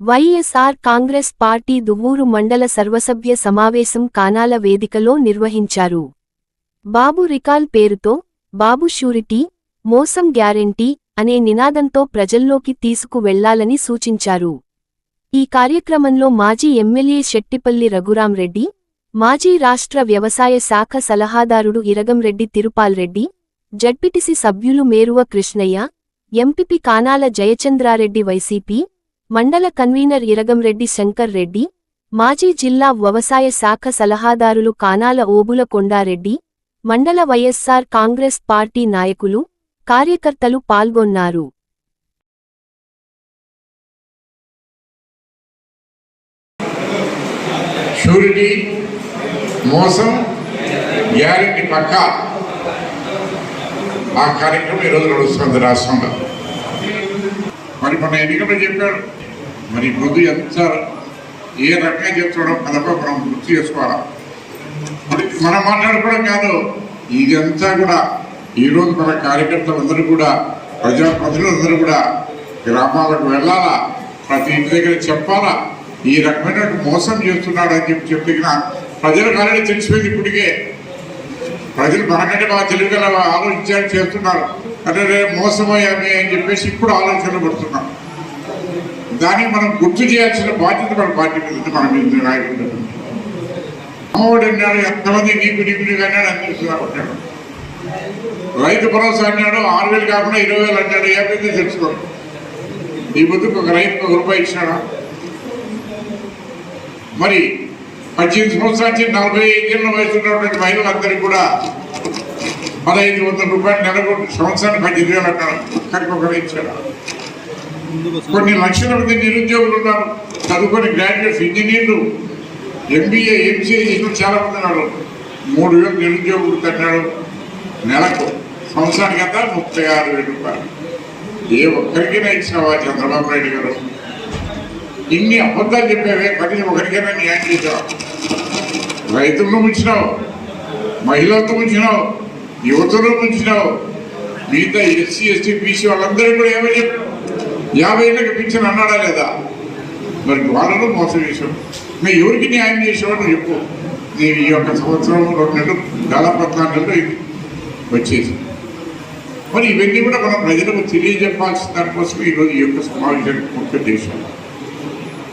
YSR Congress party Duvvuru మండల సర్వసభ్య సమావేశం కానాల వేదికలో నిర్వహించారు. బాబు రికాల్ పేరుతో బాబు షూరిటీ మోసం గ్యారెంటీ అనే నినాదంతో ప్రజల్లోకి తీసుకువెళ్ళాలని సూచించారు. ఈ కార్యక్రమంలో మాజీ ఎమ్మెల్యే శెట్టిపల్లి రఘురాంరెడ్డి మాజీ రాష్ట్ర వ్యవసాయ శాఖ సలహాదారుడు ఇరగంరెడ్డి తిరుపాల్రెడ్డి జడ్పిటిసి సభ్యులు మేరువ కృష్ణయ్య ఎంపిపి కానాల జయచంద్రారెడ్డి వైసీపీ మండల కన్వీనర్ ఇరగంరెడ్డి శంకర్ రెడ్డి మాజీ జిల్లా వ్యవసాయ శాఖ సలహాదారులు కానాల ఓబుల కొండారెడ్డి మండల వైఎస్సార్ కాంగ్రెస్ పార్టీ నాయకులు కార్యకర్తలు పాల్గొన్నారు. షూరిటీ మోసం గ్యారెంటీ పక్క. ఆ కార్యక్రమం ఈరోజు నడుస్తుంది రాష్ట్రంలో. మరి మన ఎన్నికల్లో చెప్పాడు మరి ముందు ఎంత ఏ రకంగా చెప్తాడో కదప మనం గుర్తు చేసుకోవాలా? మరి మనం మాట్లాడుకోవడం కాదు ఇదంతా కూడా ఈరోజు మన కార్యకర్తలందరూ కూడా ప్రజాప్రతినిధులందరూ కూడా గ్రామాలకు వెళ్ళాలా? ప్రతి ఇంటి దగ్గర చెప్పాలా? ఈ రకమైన మోసం చేస్తున్నాడు అని చెప్పి చెప్పిన ప్రజలు ఆల్రెడీ తెలిసిపోయింది ఇప్పటికే. ప్రజలు మనకంటే బాగా తెలివిగల ఆలోచించాలని చేస్తున్నారు. అంటే రేపు మోసమయ్యామే అని చెప్పేసి ఇప్పుడు ఆలోచనలు పడుతున్నాం దాన్ని మనం గుర్తు చేయాల్సిన బాధ్యత మన పార్టీ మీద ఉంది, మన మీద నాయకులు అమ్మఒడి అన్నాడు ఎంతమంది నీకు నీకు అన్నాడు రైతు భరోసా అన్నాడు ఆరు వేలు కాకుండా ఇరవై వేలు అన్నాడు ఏమైంది తెలుసుకోండి ఈ ముందుకు ఒక రైతుకు ఒక రూపాయి ఇచ్చినాడా? మరి పద్దెనిమిది సంవత్సరాల నుంచి నలభై ఐదేళ్ళ వయసు ఉన్నటువంటి మహిళలందరికీ కూడా పదహైదు వందల రూపాయలు నెలకు సంవత్సరానికి పద్దెనిమిది వేలు అన్నాడు. ఒక్కరికి ఒకరు ఇచ్చాడు. కొన్ని లక్షల మంది నిరుద్యోగులు ఉన్నారు. చదువుకొని గ్రాడ్యుయేట్స్ ఇంజనీర్లు ఎంబీఏ ఎంసీఏ చేసిన చాలా మంది ఉన్నారు. మూడు వేలు నిరుద్యోగులు కట్టాడు నెలకు సంవత్సరానికి అంతా ముప్పై ఆరు వేల రూపాయలు. ఏ ఒక్కరికైనా ఇచ్చినావా చంద్రబాబు నాయుడు గారు? ఇన్ని అబద్ధాలు చెప్పేవే కనీసం ఒకరికైనా న్యాయం చేసావు? రైతులను ముంచినావు మహిళలతో ముంచినావు యువతను ముంచినావు. మిగతా ఎస్సీ ఎస్టీ బీసీ వాళ్ళందరూ కూడా ఏమని చెప్పారు యాభై ఏళ్ళకి పింఛన్ అన్నాడా లేదా? మరి వాళ్ళలో మోసం చేసావు మేము ఎవరికి న్యాయం చేసేవాడు చెప్పు. నీ ఈ యొక్క సంవత్సరం రెండు నెలలు దాదాపు పద్నాలుగు నెలలు వచ్చేసి. మరి ఇవన్నీ కూడా మనం ప్రజలకు తెలియజెప్పాల్సిన దానికోసం ఈరోజు ఈ యొక్క సమావేశానికి ముఖ్య దేశం